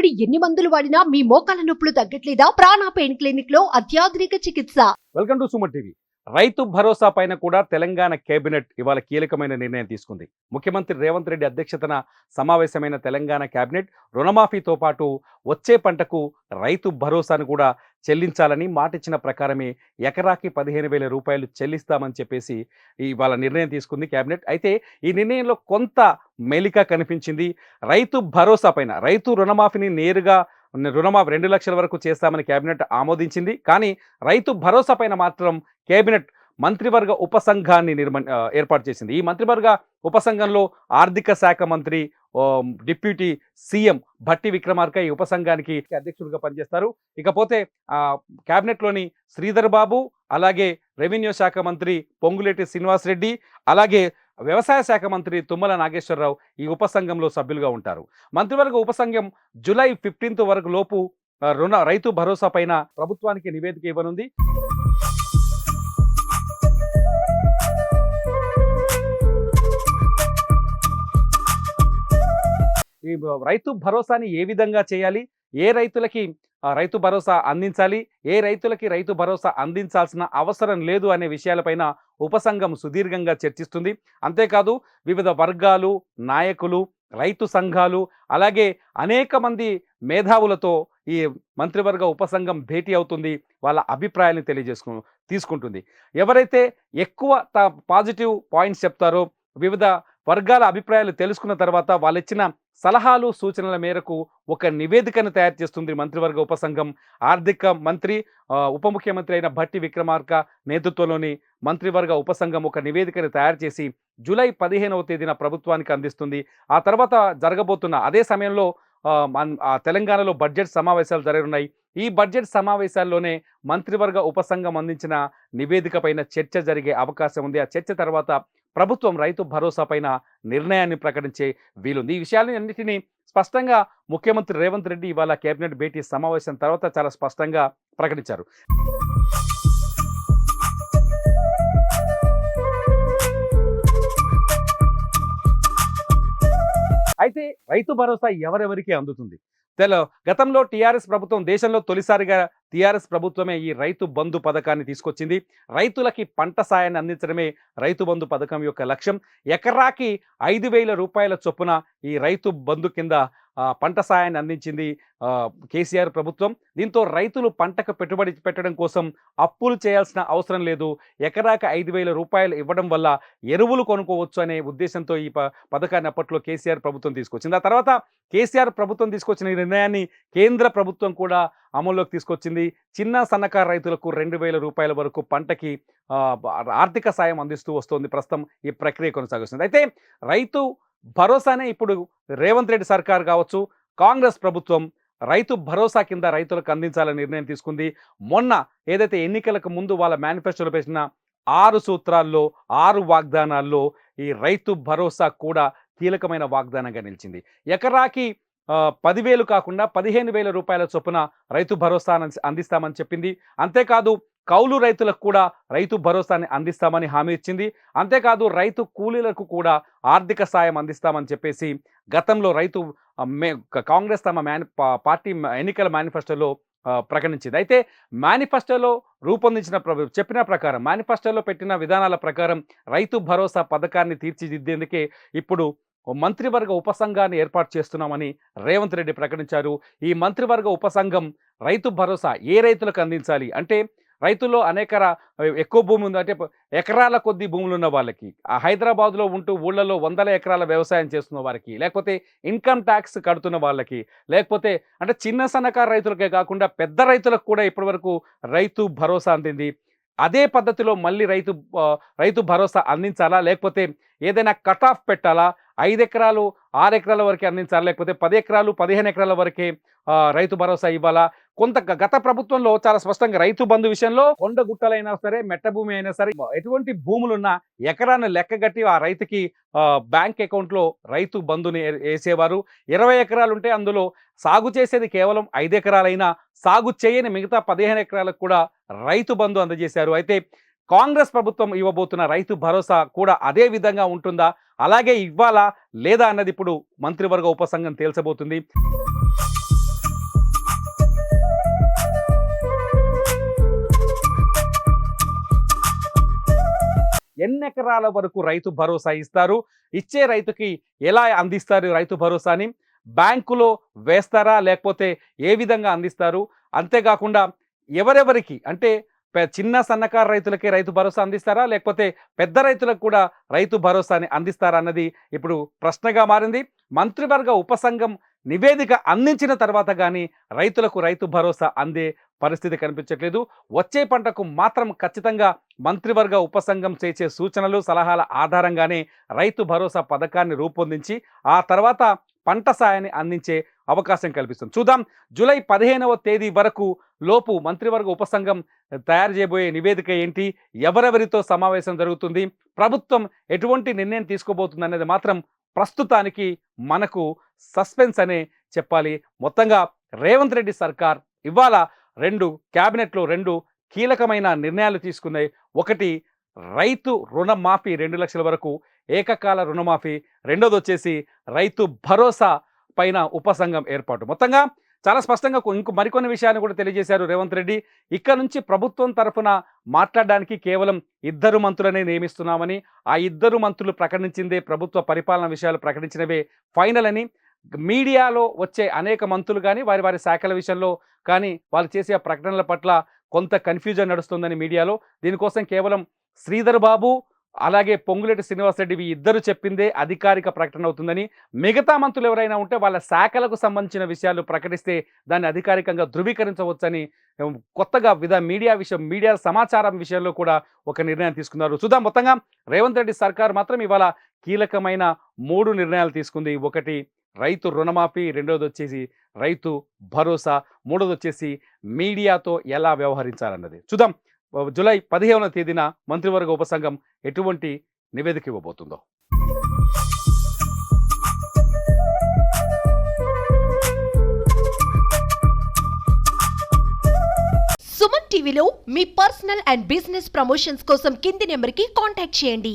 తరబడి ఎన్ని మందులు వాడినా మీ మోకాల నొప్పులు తగ్గట్లేదా? ప్రాణ పెయిన్ క్లినిక్లో అత్యాధునిక చికిత్స. Welcome to Suman TV. Rythu Bharosa పైన కూడా తెలంగాణ కేబినెట్ ఇవాళ కీలకమైన నిర్ణయం తీసుకుంది. ముఖ్యమంత్రి రేవంత్ రెడ్డి అధ్యక్షతన సమావేశమైన తెలంగాణ కేబినెట్ రుణమాఫీతో పాటు వచ్చే పంటకు రైతు భరోసాను కూడా చెల్లించాలని మాటిచ్చిన ప్రకారమే ఎకరాకి పదిహేను వేల రూపాయలు చెల్లిస్తామని చెప్పేసి ఇవాళ నిర్ణయం తీసుకుంది కేబినెట్. అయితే ఈ నిర్ణయంలో కొంత మెలిక కనిపించింది. రైతు భరోసా పైన రైతు రుణమాఫీని నేరుగా రుణమాఫీ రెండు లక్షల వరకు చేస్తామని కేబినెట్ ఆమోదించింది. కానీ రైతు భరోసా పైన మాత్రం కేబినెట్ మంత్రివర్గ ఉపసంఘాన్ని నిర్మ ఏర్పాటు చేసింది. ఈ మంత్రివర్గ ఉపసంఘంలో ఆర్థిక శాఖ మంత్రి డిప్యూటీ సీఎం భట్టి విక్రమార్క ఈ ఉపసంఘానికి అధ్యక్షుడిగా పనిచేస్తారు. ఇకపోతే క్యాబినెట్లోని శ్రీధర్ బాబు అలాగే రెవెన్యూ శాఖ మంత్రి పొంగులేటి శ్రీనివాసరెడ్డి అలాగే వ్యవసాయ శాఖ మంత్రి తుమ్మల నాగేశ్వరరావు ఈ ఉపసంఘంలో సభ్యులుగా ఉంటారు. మంత్రివర్గ ఉపసంఘం జూలై ఫిఫ్టీన్త్ వరకు లోపు రుణ రైతు భరోసా పైన ప్రభుత్వానికి నివేదిక ఇవ్వనుంది. ఈ రైతు భరోసాని ఏ విధంగా చేయాలి? ఏ రైతులకి రైతు భరోసా అందించాలి? ఏ రైతులకి రైతు భరోసా అందించాల్సిన అవసరం లేదు అనే విషయాలపైన ఉపసంఘం సుదీర్ఘంగా చర్చిస్తుంది. అంతేకాదు వివిధ వర్గాలు నాయకులు రైతు సంఘాలు అలాగే అనేక మంది మేధావులతో ఈ మంత్రివర్గ ఉపసంఘం భేటీ అవుతుంది వాళ్ళ అభిప్రాయాన్ని తెలియజేసుకు తీసుకుంటుంది. ఎవరైతే ఎక్కువ త- పాజిటివ్ పాయింట్స్ చెప్తారో వివిధ వర్గాల అభిప్రాయాలు తెలుసుకున్న తర్వాత వాళ్ళు ఇచ్చిన సలహాలు సూచనల మేరకు ఒక నివేదికను తయారు చేస్తుంది మంత్రివర్గ ఉపసంఘం. ఆర్థిక మంత్రి ఉప ముఖ్యమంత్రి అయిన భట్టి విక్రమార్క నేతృత్వంలోని మంత్రివర్గ ఉపసంఘం ఒక నివేదికను తయారు చేసి జూలై పదిహేనవ తేదీన ప్రభుత్వానికి అందిస్తుంది. ఆ తర్వాత జరగబోతున్న అదే సమయంలో మన్- ఆ తెలంగాణలో బడ్జెట్ సమావేశాలు జరగనున్నాయి. ఈ బడ్జెట్ సమావేశాల్లోనే మంత్రివర్గ ఉపసంఘం అందించిన నివేదికపైన చర్చ జరిగే అవకాశం ఉంది. ఆ చర్చ తర్వాత ప్రభుత్వం రైతు భరోసా పైన నిర్ణయాన్ని ప్రకటించే వీలుంది. ఈ విషయాలని అన్నింటినీ స్పష్టంగా ముఖ్యమంత్రి రేవంత్ రెడ్డి ఇవాళ కేబినెట్ భేటీ సమావేశం తర్వాత చాలా స్పష్టంగా ప్రకటించారు. అయితే రైతు భరోసా ఎవరెవరికి అందుతుంది? తెల గతంలో టీఆర్ఎస్ ప్రభుత్వం దేశంలో తొలిసారిగా టీఆర్ఎస్ ప్రభుత్వమే ఈ రైతు బంధు పథకాన్ని తీసుకొచ్చింది. రైతులకి పంట సాయాన్ని అందించడమే రైతు బంధు పథకం యొక్క లక్ష్యం. ఎకరాకి ఐదు వేల రూపాయల చొప్పున ఈ రైతు బంధు కింద పంట సాయాన్ని అందించింది కేసీఆర్ ప్రభుత్వం. దీంతో రైతులు పంటకు పెట్టుబడి పెట్టడం కోసం అప్పులు చేయాల్సిన అవసరం లేదు. ఎకరాక ఐదు వేల రూపాయలు ఇవ్వడం వల్ల ఎరువులు కొనుక్కోవచ్చు అనే ఉద్దేశంతో ఈ పథకాన్ని అప్పట్లో కేసీఆర్ ప్రభుత్వం తీసుకొచ్చింది. ఆ తర్వాత కేసీఆర్ ప్రభుత్వం తీసుకొచ్చిన ఈ నిర్ణయాన్ని కేంద్ర ప్రభుత్వం కూడా అమల్లోకి తీసుకొచ్చింది. చిన్న సన్నకారు రైతులకు రెండు వేల రూపాయల వరకు పంటకి ఆర్థిక సాయం అందిస్తూ వస్తుంది ప్రస్తుతం ఈ ప్రక్రియ కొనసాగుతుంది అయితే రైతు భరోసానే ఇప్పుడు రేవంత్ రెడ్డి సర్కార్ కావచ్చు కాంగ్రెస్ ప్రభుత్వం రైతు భరోసా కింద రైతులకు అందించాలని నిర్ణయం తీసుకుంది. మొన్న ఏదైతే ఎన్నికలకు ముందు వాళ్ళ మేనిఫెస్టోలో పేసిన ఆరు సూత్రాల్లో ఆరు వాగ్దానాల్లో ఈ రైతు భరోసా కూడా కీలకమైన వాగ్దానంగా నిలిచింది. ఎకరాకి పదివేలు కాకుండా పదిహేను వేల రూపాయల చొప్పున రైతు భరోసా అందిస్తామని చెప్పింది. అంతేకాదు కౌలు రైతులకు కూడా రైతు భరోసాని అందిస్తామని హామీ ఇచ్చింది. అంతేకాదు రైతు కూలీలకు కూడా ఆర్థిక సాయం అందిస్తామని చెప్పేసి గతంలో రైతు మే కాంగ్రెస్ తమ మేని పార్టీ ఎన్నికల మేనిఫెస్టోలో ప్రకటించింది. అయితే మేనిఫెస్టోలో రూపొందించిన చెప్పిన ప్రకారం మేనిఫెస్టోలో పెట్టిన విధానాల ప్రకారం రైతు భరోసా పథకాన్ని తీర్చిదిద్దేందుకే ఇప్పుడు మంత్రివర్గ ఉపసంఘాన్ని ఏర్పాటు చేస్తున్నామని రేవంత్ రెడ్డి ప్రకటించారు. ఈ మంత్రివర్గ ఉపసంఘం రైతు భరోసా ఏ రైతులకు అందించాలి? అంటే రైతుల్లో అనేక ఎక్కువ భూమి ఉంది. అంటే ఎకరాల కొద్ది భూములు ఉన్న వాళ్ళకి ఆ హైదరాబాద్లో ఉంటూ ఊళ్ళలో వందల ఎకరాల వ్యవసాయం చేస్తున్న వారికి లేకపోతే ఇన్కమ్ ట్యాక్స్ కడుతున్న వాళ్ళకి లేకపోతే అంటే చిన్న సన్నకారు రైతులకే కాకుండా పెద్ద రైతులకు కూడా ఇప్పటివరకు రైతు భరోసా అందింది. అదే పద్ధతిలో మళ్ళీ రైతు రైతు భరోసా అందించాలా? లేకపోతే ఏదైనా కట్ ఆఫ్ పెట్టాలా? ఐదు ఎకరాలు ఆరు ఎకరాల వరకే అందించాలా? లేకపోతే పది ఎకరాలు పదిహేను ఎకరాల వరకే రైతు భరోసా ఇవ్వాలా? కొంత గత ప్రభుత్వంలో చాలా స్పష్టంగా రైతు బంధు విషయంలో కొండ గుట్టలైనా సరే మెట్ట భూమి అయినా సరే ఎటువంటి భూములున్నా ఎకరాన్ని లెక్కగట్టి ఆ రైతుకి బ్యాంక్ అకౌంట్లో రైతు బంధుని వేసేవారు. ఇరవై ఎకరాలు ఉంటే అందులో సాగు చేసేది కేవలం ఐదు ఎకరాలైనా సాగు చేయని మిగతా పదిహేను ఎకరాలకు కూడా రైతు బంధు అందజేశారు. అయితే కాంగ్రెస్ ప్రభుత్వం ఇవ్వబోతున్న రైతు భరోసా కూడా అదే విధంగా ఉంటుందా? అలాగే ఇవ్వాలా లేదా అన్నది ఇప్పుడు మంత్రివర్గ ఉపసంఘం తేల్చబోతుంది. ఎకరాల వరకు రైతు భరోసా ఇస్తారు? ఇచ్చే రైతుకి ఎలా అందిస్తారు రైతు భరోసాని? బ్యాంకులో వేస్తారా? లేకపోతే ఏ విధంగా అందిస్తారు? అంతేకాకుండా ఎవరెవరికి? అంటే చిన్న సన్నకారు రైతులకి రైతు భరోసా అందిస్తారా? లేకపోతే పెద్ద రైతులకు కూడా రైతు భరోసాని అందిస్తారా అన్నది ఇప్పుడు ప్రశ్నగా మారింది. మంత్రివర్గ ఉపసంఘం నివేదిక అందించిన తర్వాత కానీ రైతులకు రైతు భరోసా అందే పరిస్థితి కనిపించట్లేదు. వచ్చే పంటకు మాత్రం ఖచ్చితంగా మంత్రివర్గ ఉపసంఘం చేసే సూచనలు సలహాల ఆధారంగానే రైతు భరోసా పథకాన్ని రూపొందించి ఆ తర్వాత పంట సాయాన్ని అందించే అవకాశం కల్పిస్తుంది. చూద్దాం జూలై పదిహేనవ తేదీ వరకు లోపు మంత్రివర్గ ఉపసంఘం తయారు చేయబోయే నివేదిక ఏంటి? ఎవరెవరితో సమావేశం జరుగుతుంది? ప్రభుత్వం ఎటువంటి నిర్ణయం తీసుకోబోతుంది అనేది మాత్రం ప్రస్తుతానికి మనకు సస్పెన్స్ అనే చెప్పాలి. మొత్తంగా రేవంత్ రెడ్డి సర్కార్ ఇవాళ రెండు క్యాబినెట్లో రెండు కీలకమైన నిర్ణయాలు తీసుకున్నాయి. ఒకటి రైతు రుణమాఫీ రెండు లక్షల వరకు ఏకకాల రుణమాఫీ. రెండోది వచ్చేసి రైతు భరోసా పైన ఉపసంఘం ఏర్పాటు. మొత్తంగా చాలా స్పష్టంగా ఇంకో మరికొన్ని విషయాన్ని కూడా తెలియజేశారు రేవంత్ రెడ్డి. ఇక్కడ నుంచి ప్రభుత్వం తరఫున మాట్లాడడానికి కేవలం ఇద్దరు మంత్రులనే నియమిస్తున్నామని ఆ ఇద్దరు మంత్రులు ప్రకటించిందే ప్రభుత్వ పరిపాలన విషయాలు ప్రకటించినవే ఫైనల్ అని మీడియాలో వచ్చే అనేక మంత్రులు కానీ వారి వారి శాఖల విషయంలో కానీ వాళ్ళు చేసే ప్రకటనల పట్ల కొంత కన్ఫ్యూజన్ నడుస్తుందని మీడియాలో. దీనికోసం కేవలం శ్రీధర్ బాబు అలాగే పొంగులేటి శ్రీనివాసరెడ్డి ఇద్దరు చెప్పిందే అధికారిక ప్రకటన అవుతుందని. మిగతా మంత్రులు ఎవరైనా ఉంటే వాళ్ళ శాఖలకు సంబంధించిన విషయాలు ప్రకటిస్తే దాన్ని అధికారికంగా ధృవీకరించవచ్చని కొత్తగా విధ మీడియా విషయం మీడియా సమాచారం విషయంలో కూడా ఒక నిర్ణయం తీసుకున్నారు. చూద్దాం మొత్తంగా రేవంత్ రెడ్డి సర్కార్ మాత్రం ఇవాళ కీలకమైన మూడు నిర్ణయాలు తీసుకుంది. ఒకటి రైతు రుణమాఫీ రెండోది వచ్చేసి రైతు భరోసా మూడోది వచ్చేసి మీడియాతో ఎలా వ్యవహరించాలన్నది. చూద్దాం. జూలై పదిహేనవ తేదీన మంత్రివర్గ ఉపసంఘం ఎటువంటి నివేదిక ఇవ్వబోతుందో. సుమన్ టీవీలో మీ పర్సనల్ అండ్ బిజినెస్ ప్రమోషన్స్ కోసం కింది నెంబర్కి కాంటాక్ట్ చేయండి.